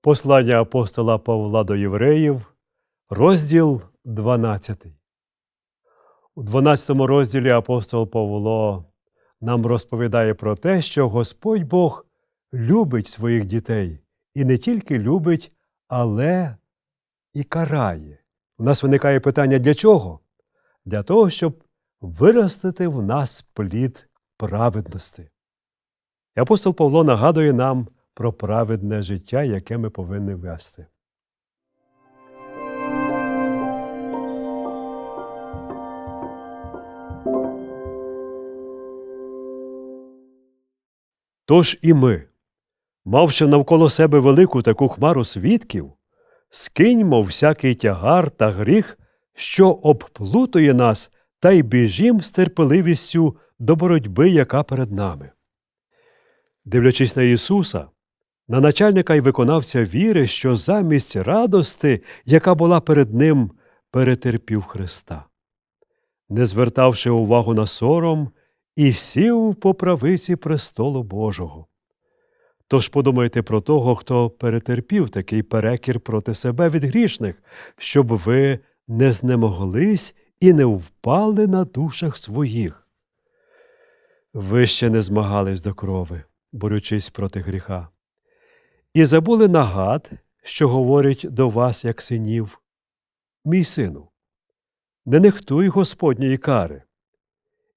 Послання апостола Павла до євреїв, розділ 12. У 12 розділі апостол Павло нам розповідає про те, що Господь Бог любить своїх дітей і не тільки любить, але і карає. У нас виникає питання для чого? Для того, щоб виростити в нас плід праведності. І апостол Павло нагадує нам про праведне життя, яке ми повинні вести. Тож і ми, мавши навколо себе велику таку хмару свідків, скиньмо всякий тягар та гріх, що обплутує нас, та й біжім з терпеливістю до боротьби, яка перед нами. Дивлячись на Ісуса, на начальника й виконавця віри, що замість радости, яка була перед Ним, перетерпів Христа, не звертавши увагу на сором, і сів по правиці престолу Божого. Тож подумайте про того, хто перетерпів такий перекір проти себе від грішних, щоб ви не знемоглись і не впали на душах своїх. Ви ще не змагались до крови, борючись проти гріха, і забули нагад, що говорить до вас, як синів. Мій сину, не нехтуй Господньої кари,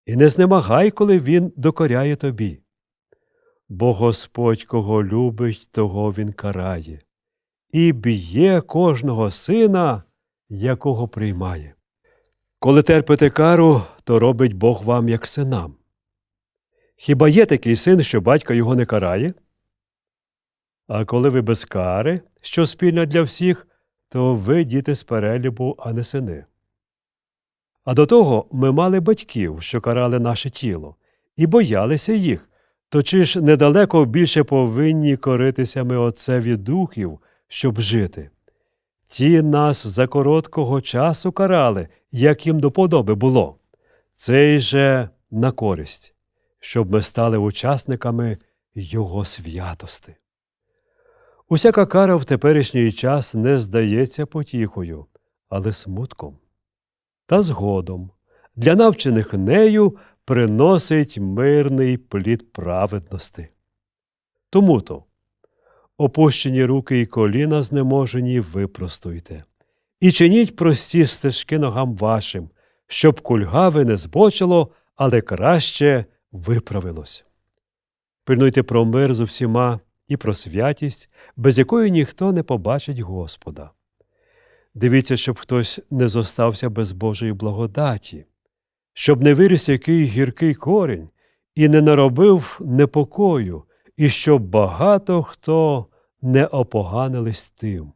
і не знемагай, коли він докоряє тобі. Бо Господь, кого любить, того він карає, і б'є кожного сина, якого приймає. Коли терпите кару, то робить Бог вам як синам. Хіба є такий син, що батько його не карає? А коли ви без кари, що спільна для всіх, то ви діти з перелібу, а не сини. А до того ми мали батьків, що карали наше тіло, і боялися їх, то чи ж недалеко більше повинні коритися ми отцеві духів, щоб жити? Ті нас за короткого часу карали, як їм до подоби було, цей же на користь, щоб ми стали учасниками Його святости. Усяка кара в теперішній час не здається потіхою, але смутком. Та згодом для навчених нею приносить мирний плід праведності. Тому то опущені руки і коліна знеможені випростуйте, і чиніть прості стежки ногам вашим, щоб кульгаве не збочило, але краще виправилось. Пильнуйте про мир з усіма і про святість, без якої ніхто не побачить Господа. Дивіться, щоб хтось не зостався без Божої благодаті, щоб не виріс який гіркий корінь і не наробив непокою, і щоб багато хто не опоганились тим,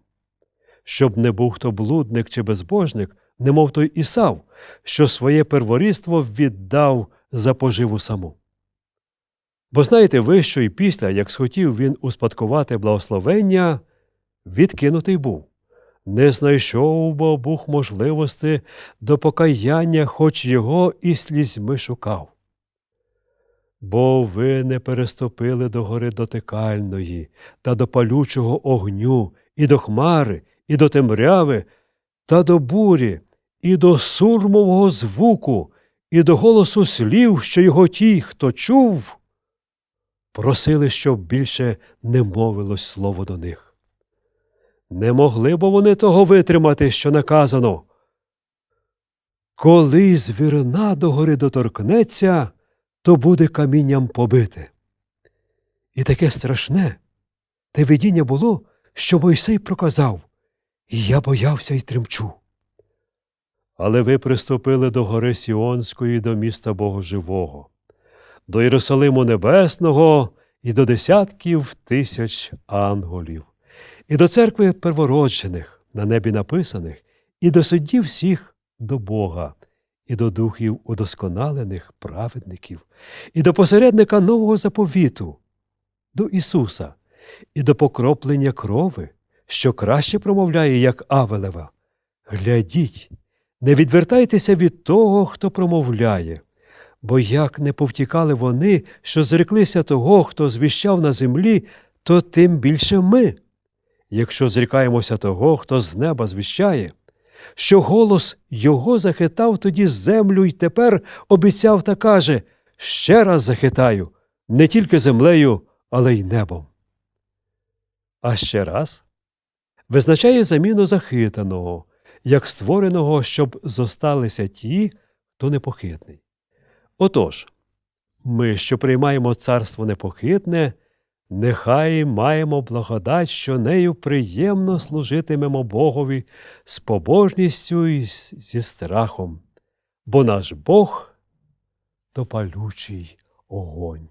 щоб не був хто блудник чи безбожник, немов той Ісав, що своє перворідство віддав за поживу саму. Бо знаєте ви, що і після, як схотів він успадкувати благословення, відкинутий був. Не знайшов бо Бог можливості до покаяння, хоч його і слізьми шукав. Бо ви не переступили до гори дотикальної, та до палючого огню, і до хмари, і до темряви, та до бурі, і до сурмового звуку, і до голосу слів, що його ті, хто чув, просили, щоб більше не мовилось слово до них. Не могли бо вони того витримати, що наказано. Коли звірина до гори доторкнеться, то буде камінням побите. І таке страшне те видіння було, що Мойсей проказав, і я боявся й тремчу. Але ви приступили до гори Сіонської, до міста Бога Живого, до Єрусалиму Небесного і до десятків тисяч ангелів і до церкви первороджених, на небі написаних, і до суддів всіх до Бога, і до духів удосконалених праведників, і до посередника нового заповіту, до Ісуса, і до покроплення крови, що краще промовляє, як Авелева. Глядіть, не відвертайтеся від того, хто промовляє, бо як не повтікали вони, що зреклися того, хто звіщав на землі, то тим більше ми якщо зрікаємося того, хто з неба звіщає, що голос його захитав тоді землю й тепер обіцяв та каже ще раз захитаю не тільки землею, але й небом. А ще раз визначає заміну захитаного, як створеного, щоб зосталися ті, хто непохитний. Отож, ми, що приймаємо царство непохитне, нехай маємо благодать, що нею приємно служитимемо Богові з побожністю і зі страхом, бо наш Бог то палючий огонь.